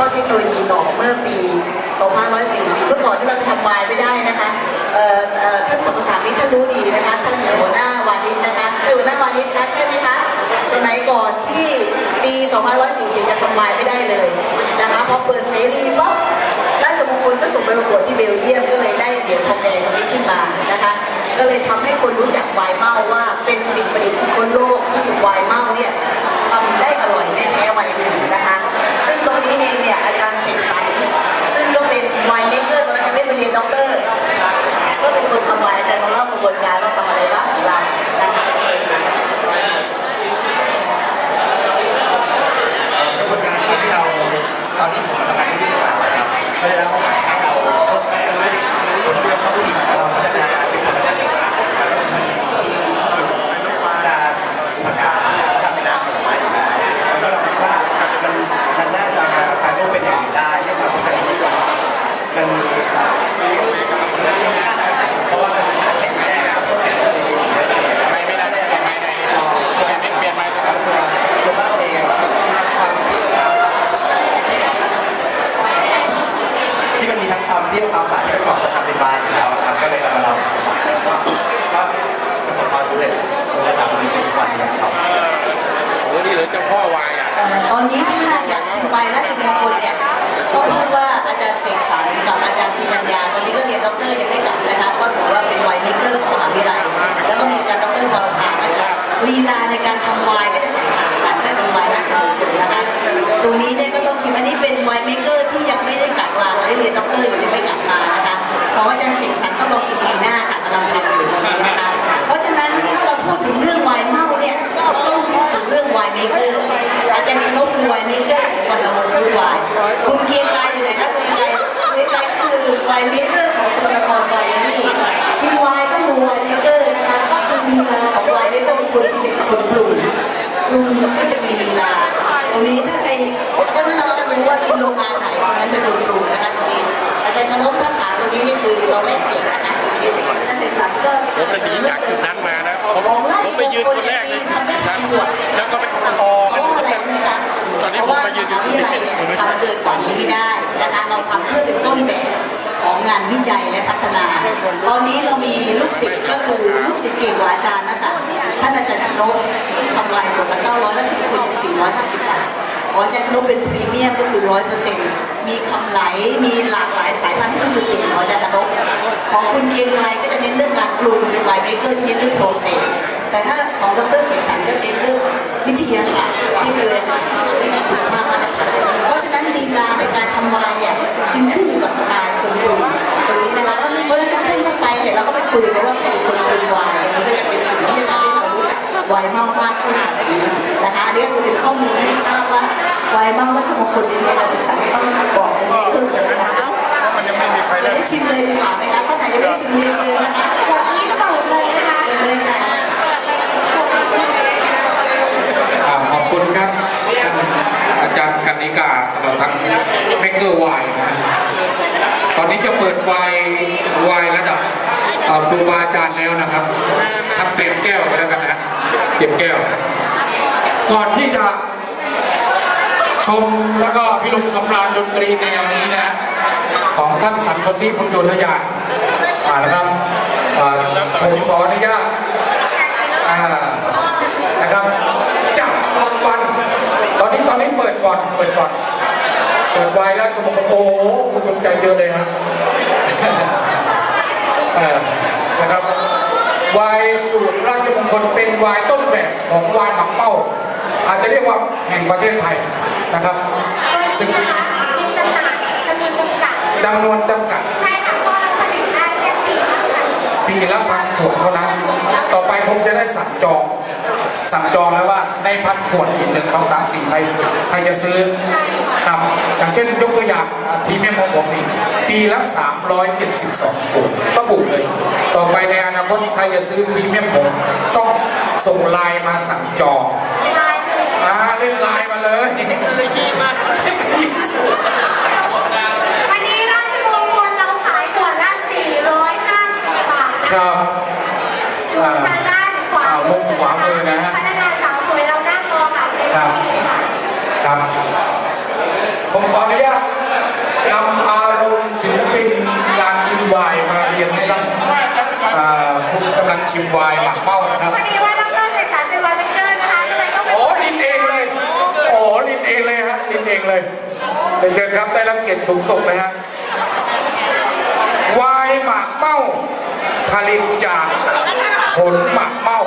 ทอดเทคโนโลยีต่อเมื่อปี 2544เมื่อก่อนที่เราจะทำวายไม่ได้นะคะท่านสมสามิตรท่านรู้ดีนะคะ ท่านหัวหน้าวานิชนะคะท่านหัวหน้าวานิชคะใช่ไหมคะ สมัยก่อนที่ปี 2544จะทำวายไม่ได้เลยนะคะพอเปิดเสรีปั๊บราชมงคลก็ส่งไปประกวดที่เบลเยียมก็เลยได้เหรียญทองแดงตรงนี้ขึ้นมานะคะ ก็เลยทำให้คนรู้จักไวน์เมาว่าเป็นสิ่งประดิษฐ์ที่คนโลกที่ไวน์เมาเนี่ยทำได้อร่อยไม่แพ้ไวน์อื่นนะคะ ซึ่งตร มันมีมันจะมีค่าทางอาหารสูงเพราะว่ามันมีสารเคมีแดงครับพวกเป็นตัวเองเยอะเลยนะครับไม่ได้อะไรลองตัวแรกครับแล้วตัวตัวบ้านเองครับมันมีทั้งความเปรี้ยวความหวานที่ที่มันมีทั้งความเปรี้ยวความหวานที่มันเหมาะจะทำเป็นไวน์อยู่แล้วครับก็เลยเอามาลองทำเป็นไวน์แล้วก็ก็ประสบความสำเร็จในระดับหนึ่งจนถึงวันนี้ครับโอ้นี่เหรอเจ้าพ่อวายอะตอนนี้ถ้าอยากชิมไวน์ราชมงคลเนี่ยต้องพูดว่าอาจารย์เสกสรร จารย์สุกัญญาตอนนี้ก็เรียนด็อกเตอร์ยังไม่กลับนะคะ ก็ถือว่าเป็นไวเมเกอร์ของมหาวิทยาลัย แล้วก็มีอาจารย์ด็อกเตอร์วรภาก็จะลีลาในการทำไวน์ก็จะแตกต่างกันถ้าเป็นไวน์ราชมงคลนะคะตรงนี้เนี่ยก็ต้องชิมอันนี้เป็นไวเมเกอร์ที่ยังไม่ได้กลับมาตอนนี้เรียนด็อกเตอร์อยู่ยังไม่กลับมานะคะของอาจารย์เสกสรร รงนี้ถ้าใครเพราะฉะนั้นเราก็จะรู้ว่ากินโรงงานไหนคนนั้นเป็นคนปรุงนะคะตรงนี้อาจารย์คณพถ้าถามตรงนี้นี่คือเราแลกเปลี่ยนนะคะตรงนี้อาจารย์เกสรรก็ผมเลยหนีจากจุดนั้นมานะผมของราผมไปยืนคนแรกทำได้พันขวดแล้วก็ไปอออะไรรู้ไหมคะตอนนี้ผมมายืนอยู่ทยาลัยเนี่ยทำเกินกว่านี้ไม่ได้นะคะเราทำเพื่อเป็นต้นแบบของงานวิจัยและพัฒนา ตอนนี้เรามีลูกศิษย์ก็คือลูกศิษย์เก่งกว่าอาจารย์แล้วค่ะท่านอาจารย์คณพซึ่งทำลายขวดละ900แล้วจะเป็นคนถึง450 บาท ของอาจารย์คณพเป็นพรีเมียมก็คือ100%มีคำไหล มีหลากหลายสายพันธุ์ที่คือจุดเด่นของอาจารย์คณพของคุณเกียงไกรก็จะเน้นเรื่องการปรุงเป็นไวน์เมเกอร์ที่เน้นเรื่องโปรเซสแต่ถ้าของดรเสกสรรก็เป็นเรื่องวิทยาศาสตร์ที่เป็นอาหารที่ทำให้มีคุณภาพมาตรฐานเพราะฉะนั้นลีลาในการทำไวน์เนี่ยจึงขึ้นอยู่กับสไตล์คนปรุงตรงนี้นะคะเพราะฉะนั้นทุกท่านไปเนี่ยเราก็ไปคุยกันว่าใครเป็นคน ไวน์เมาราชมงคลเป็นไงการศึกษาต้องบอกตรงนี้เพิ่มเติมนะคะมันยังไม่มีใครเราได้ชิมเลยดีกว่าไหมคะท่านไหนยังไม่ได้ชิมเรียนเชิญนะคะเดี๋ยวอันนี้เปิดเลยนะคะเชิญเลยค่ะอ่าขอบคุณครับท่านอาจารย์กันนิกาตลอดทั้งเมกเกอร์ไวน์นะตอนนี้จะเปิดไวน์ไวน์ระดับอ่าครูบาอาจารย์แล้วนะครับทำเตรียมแก้วไปแล้วกันนะเตรียมแก้ว ก่อนที่จะ ชมแล้วก็พิลมสำราญดนตรีแนวนี้นะของท่านสันสนธิพุทธโยธยานอ่านะครับผมขออนุญาตนะครับจับรางวัลตอนนี้ตอนนี้เปิดก่อนเปิดก่อนเปิดไวแล้วชมรมโอ้ผู้สนใจเยอะเลยครับนะครับวน์สูตรราชมงคลเป็นวน์ต้นแบบของวน์หมักเป้า อาจจะเรียกว่าแห่งประเทศไทย นะครับตัวซึ่งนี้นะคะมีจำหน่ายจำนวนจำกัดจำนวนจำกัด ใช่ค่ะเพราะเราผลิตได้แค่ปีละพันปีละพันขวดเท่านั้น ต่อไปคงจะได้สั่งจองสั่งจองแล้วว่าในพันขวดอีกหนึ่งสองสามสี่ใครใครจะซื้อใช่ค่ะครับอย่างเช่นยกตัวอย่างอ่าพรีเมียมของผมนี่ปีละ 372ขวดระบุเลย ต่อไปในอนาคตใครจะซื้อพรีเมียมผมต้องส่งไลน์มาสั่งจอง เลยเลยีมาเทคโสูงวันนี้ราชมงคลเราขายขวดละ 450 บาทนะคคะรับอยู่ทางด้านขวามือนะฮะพนักงานสาวสวยเรานั่งรอขายเต็มที่ค่ะครับ ผมขออนุญาตนำอารมณ์ศิลปินลางชิมวายมาเรียนให้ท่านอ่คุณกำลังชิมวายหลักเป้านะครับ พอดีว่า องเลยเจอครับได้รับเกียรติสูงสุดนะฮะวายหมากเป้าผลิตจากผลหมากเป้า